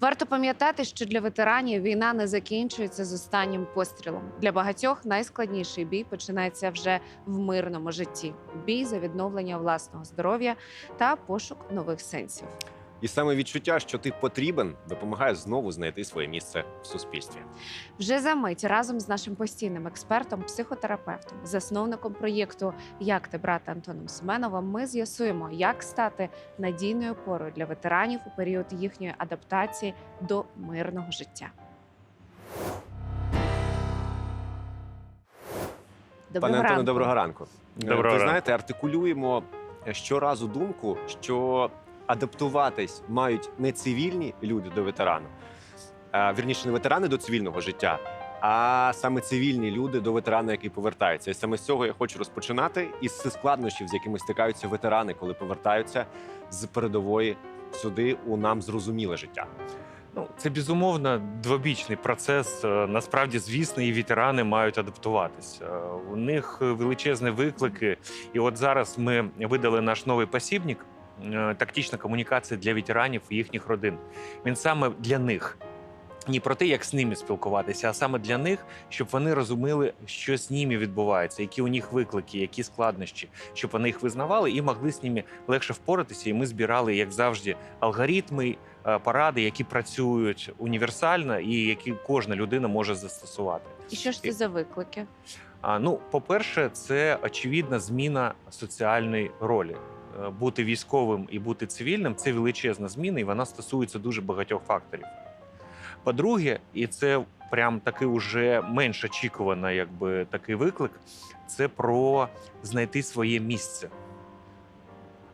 Варто пам'ятати, що для ветеранів війна не закінчується з останнім пострілом. Для багатьох найскладніший бій починається вже в мирному житті. Бій за відновлення власного здоров'я та пошук нових сенсів. І саме відчуття, що ти потрібен, допомагає знову знайти своє місце в суспільстві. Вже за мить разом з нашим постійним експертом, психотерапевтом, засновником проєкту Як ти брати Антоном Семеновим, ми з'ясуємо, як стати надійною опорою для ветеранів у період їхньої адаптації до мирного життя. Пане Антоне, доброго ранку. Е, Доброго Ви ранку. знаєте, артикулюємо щоразу думку, що адаптуватись мають не цивільні люди до ветерану, вірніше, не ветерани до цивільного життя, а саме цивільні люди до ветерана, який повертається. І саме з цього я хочу розпочинати із складнощів, з якими стикаються ветерани, коли повертаються з передової сюди у нам зрозуміле життя. Ну, це безумовно двобічний процес. Е, Насправді, звісно, і ветерани мають адаптуватися. Е, У них величезні виклики. І от зараз ми видали наш новий посібник тактична комунікація для ветеранів і їхніх родин. Він саме для них. Не про те, як з ними спілкуватися, а саме для них, щоб вони розуміли, що з ними відбувається, які у них виклики, які складнощі, щоб вони їх визнавали і могли з ними легше впоратися. І ми збирали, як завжди, алгоритми, е, поради, які працюють універсально і які кожна людина може застосувати. І що ж це за виклики? А, ну, по-перше, це очевидна зміна соціальної ролі. Е, Бути військовим і бути цивільним це величезна зміна, і вона стосується дуже багатьох факторів. По-друге, і це прям такий уже менш очікувано, якби такий виклик, це про знайти своє місце.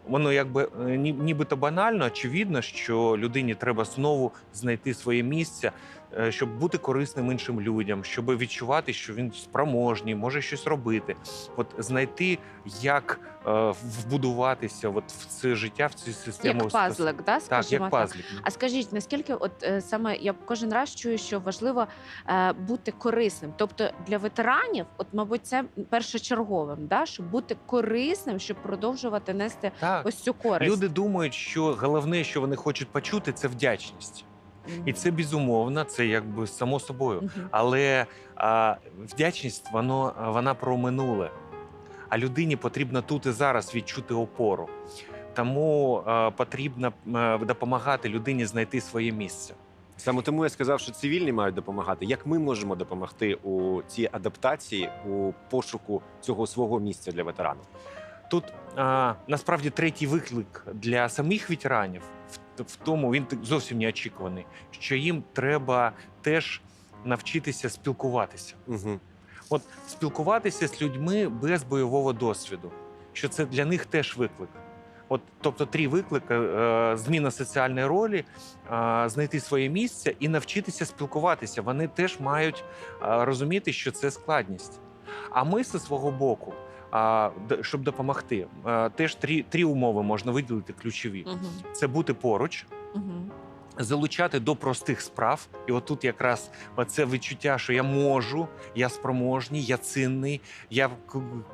Воно якби е, ні- нібито банально, очевидно, що людині треба знову знайти своє місце, щоб бути корисним іншим людям, щоб відчувати, що він спроможний, може щось робити. От знайти, як е, вбудуватися от в це життя, в цю систему. Як пазлик, да, Так, як так. пазлик. А скажіть, наскільки от е, саме я кожен раз чую, що важливо е, бути корисним? Тобто для ветеранів, от мабуть, це першочерговим, да, щоб бути корисним, щоб продовжувати нести Так. ось цю користь. Люди думають, що головне, що вони хочуть почути, це вдячність. І це безумовно, це якби само собою. Але а, вдячність воно, вона про минуле. А людині потрібно тут і зараз відчути опору. Тому а, потрібно а, допомагати людині знайти своє місце. Саме тому я сказав, що цивільні мають допомагати. Як ми можемо допомогти у цій адаптації, у пошуку цього свого місця для ветеранів? Тут а, насправді третій виклик для самих ветеранів в, в тому він зовсім не очікуваний, що їм треба теж навчитися спілкуватися. Угу. От спілкуватися з людьми без бойового досвіду, що це для них теж виклик. От, тобто, три виклики: е, зміна соціальної ролі, е, знайти своє місце і навчитися спілкуватися. Вони теж мають е, розуміти, що це складність. А ми зі свого боку, щоб допомогти, е, теж три, три умови можна виділити ключові: Мгм. це бути поруч, Мгм. залучати до простих справ. І отут якраз це відчуття, що я можу, я спроможний, я цінний, я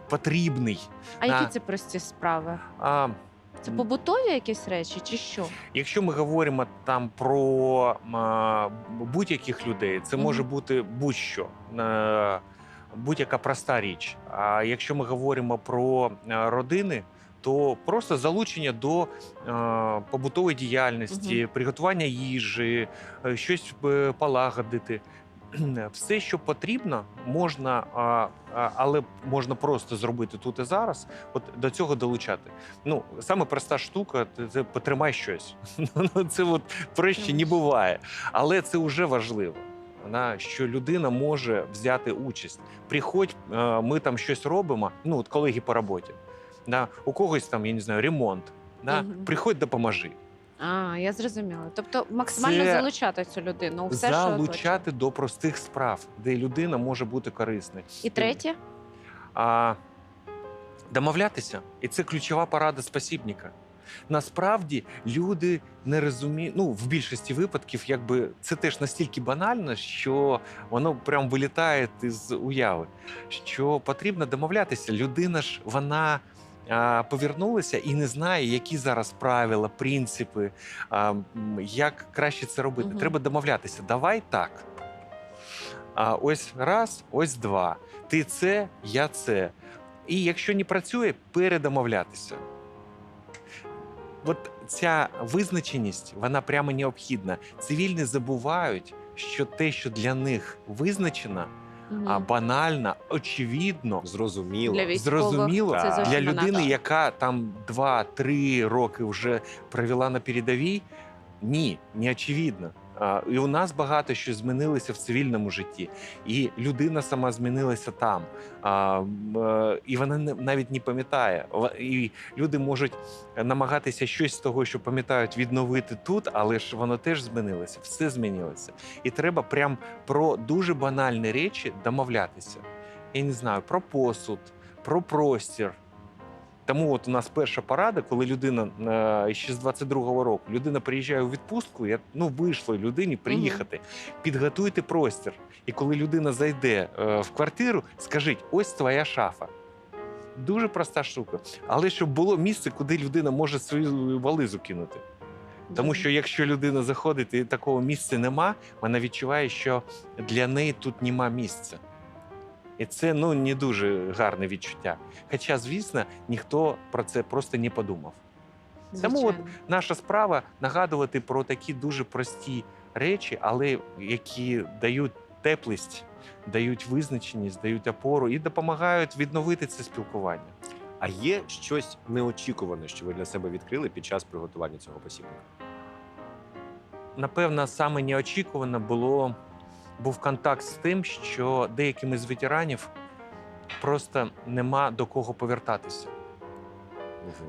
потрібний. А Да. які це прості справи? А, Це побутові якісь речі, чи що? якщо ми говоримо там про а, будь-яких людей, це Мгм. може бути будь-що. Будь-яка проста річ. А якщо ми говоримо про е, родини, то просто залучення до е, побутової діяльності, приготування їжі, е, щось е, полагодити. Все, що потрібно, можна, але можна просто зробити тут і зараз. От до цього долучати. Ну, саме проста штука це, потримай щось. Ну, це от проще не буває. Але це вже важливо. На що людина може взяти участь. Приходь, е, ми там щось робимо. Ну, от колеги по роботі. Да, у когось там, я не знаю, ремонт. Да, Мгм. Приходь, допоможи. А, я зрозуміла. Тобто максимально Це залучати цю людину у все, що залучати до простих справ, де людина може бути корисною. І третє, А, домовлятися, і це ключова порада спасібника. Насправді люди не розуміють. Ну, в більшості випадків, якби це теж настільки банально, що воно прям вилітає із уяви. Що потрібно домовлятися. Людина ж вона а, повернулися і не знає, які зараз правила, принципи, а, як краще це робити. Мгм. Треба домовлятися. Давай так. А ось раз, ось два. Ти це, я це. І якщо не працює, передомовлятися. От ця визначеність, вона прямо необхідна. Цивільні забувають, що те, що для них визначено, Мгм. а банально, очевидно, Зрозуміло. Для військових зрозуміло це зовсім для людини, людини, яка там 2-3 роки вже провела на передовій, ні, не очевидно. І у нас багато що змінилося в цивільному житті, і людина сама змінилася там. Е, і вона навіть не пам'ятає. І люди можуть намагатися щось з того, що пам'ятають, відновити тут, але ж воно теж змінилося. Все змінилося. І треба прям про дуже банальні речі домовлятися. Я не знаю, про посуд, про простір. Тому от у нас перша порада, коли людина е, ще з 22-го року людина приїжджає у відпустку, я, ну вийшло людині приїхати, підготуйте простір. І коли людина зайде е, в квартиру, скажіть: ось твоя шафа. Дуже проста штука. Але щоб було місце, куди людина може свою вализу кинути. Тому що якщо людина заходить і такого місця нема, вона відчуває, що для неї тут нема місця. І це ну не дуже гарне відчуття. Хоча, звісно, ніхто про це просто не подумав. Тому от Наша справа нагадувати про такі дуже прості речі, але які дають теплість, дають визначеність, дають опору і допомагають відновити це спілкування. А є щось неочікуване, що ви для себе відкрили під час приготування цього посібника? Напевно, саме неочікувано було був контакт з тим, що деяким із ветеранів просто нема до кого повертатися.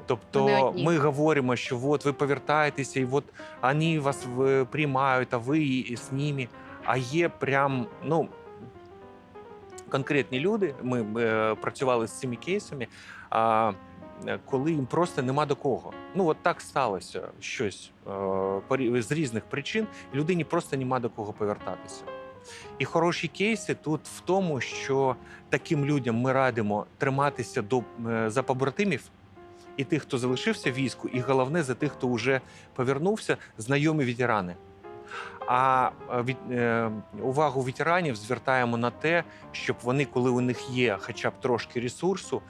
Тобто ми говоримо, що от ви повертаєтеся, і от вони вас приймають, а ви і з ними. А є прям ну конкретні люди. Ми е, працювали з цими кейсами. А е, коли їм просто нема до кого. Ну от так сталося щось е, з різних причин. Людині просто нема до кого повертатися. І хороші кейси тут в тому, що таким людям ми радимо триматися до е, за побратимів і тих, хто залишився в війську, і головне за тих, хто вже повернувся, знайомі ветерани. А від, е, увагу ветеранів звертаємо на те, щоб вони, коли у них є хоча б трошки ресурсу,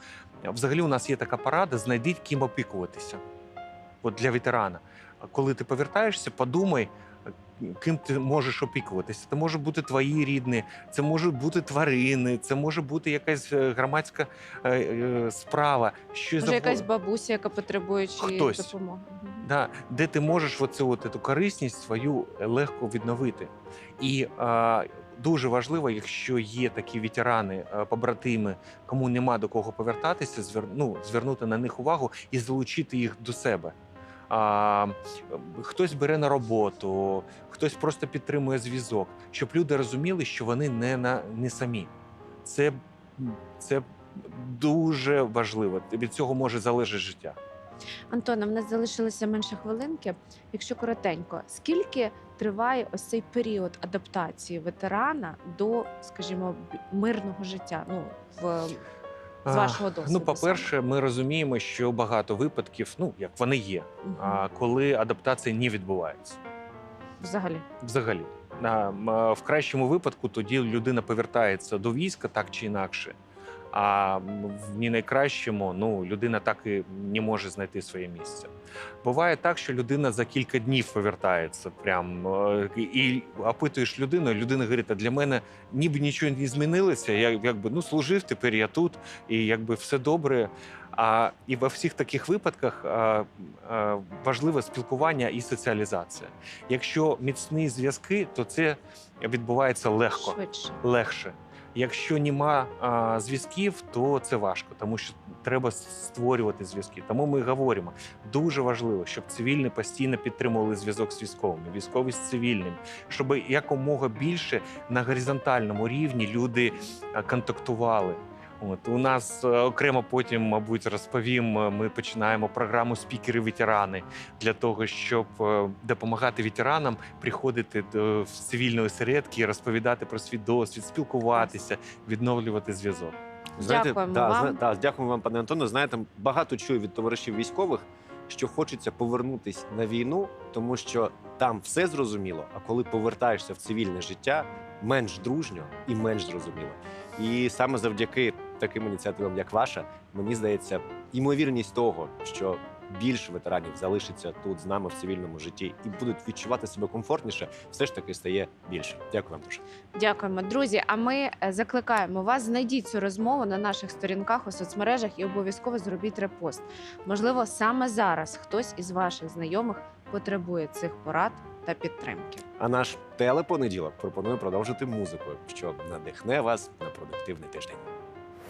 взагалі у нас є така порада: знайдіть ким опікуватися. От для ветерана. Коли ти повертаєшся, подумай, ким ти можеш опікуватися. Це може бути твої рідні, це можуть бути тварини, це може бути якась е, громадська е, е, справа. Що Може, якась бабуся, яка потребує чиєї Хтось. допомоги. Да, де ти можеш оцю от, корисність свою легко відновити. І е, дуже важливо, якщо є такі ветерани, побратими, кому нема до кого повертатися, звер, ну, звернути на них увагу і залучити їх до себе. А, хтось бере на роботу, хтось просто підтримує зв'язок, щоб люди розуміли, що вони не, на, не самі. Це, це дуже важливо. Від цього може залежати життя. Антона, в нас залишилося менше хвилинки. Якщо коротенько, скільки триває ось цей період адаптації ветерана до, скажімо, мирного життя? Ну в з вашого досвіду Ну, по-перше, ми розуміємо, що багато випадків, ну як вони є, угу. а, коли адаптація не відбувається. взагалі. Взагалі, в кращому випадку тоді людина повертається до війська так чи інакше. А в не найкращому ну людина так і не може знайти своє місце. Буває так, що людина за кілька днів повертається, прям е, і опитуєш людину. Людина говорить: а для мене ніби нічого не змінилося. Я якби ну служив, тепер я тут, і якби все добре. А і во всіх таких випадках а, а, важливе спілкування і соціалізація. Якщо міцні зв'язки, то це відбувається легко Швидше. легше. Якщо нема зв'язків, то це важко, тому що треба створювати зв'язки. Тому ми говоримо дуже важливо, щоб цивільні постійно підтримували зв'язок з військовими, військові з цивільним, щоб якомога більше на горизонтальному рівні люди контактували. От у нас е, окремо потім, мабуть, розповім. е, Ми починаємо програму спікери-ветерани для того, щоб е, допомагати ветеранам приходити до в цивільні осередки, розповідати про свій досвід, спілкуватися, відновлювати зв'язок. Дякуємо да, вам. да, дякуємо вам, пане Антоне. Знаєте, багато чую від товаришів військових, що хочеться повернутись на війну, тому що там все зрозуміло. А коли повертаєшся в цивільне життя, менш дружньо і менш зрозуміло. І саме завдяки таким ініціативам, як ваша, мені здається, ймовірність того, що більше ветеранів залишиться тут з нами в цивільному житті і будуть відчувати себе комфортніше, все ж таки стає більше. Дякую вам дуже. Дякуємо, друзі. А ми е, закликаємо вас. Знайдіть цю розмову на наших сторінках у соцмережах і обов'язково зробіть репост. Можливо, саме зараз хтось із ваших знайомих потребує цих порад та підтримки. А наш телепонеділок пропонує продовжити музикою, що надихне вас на продуктивний тиждень.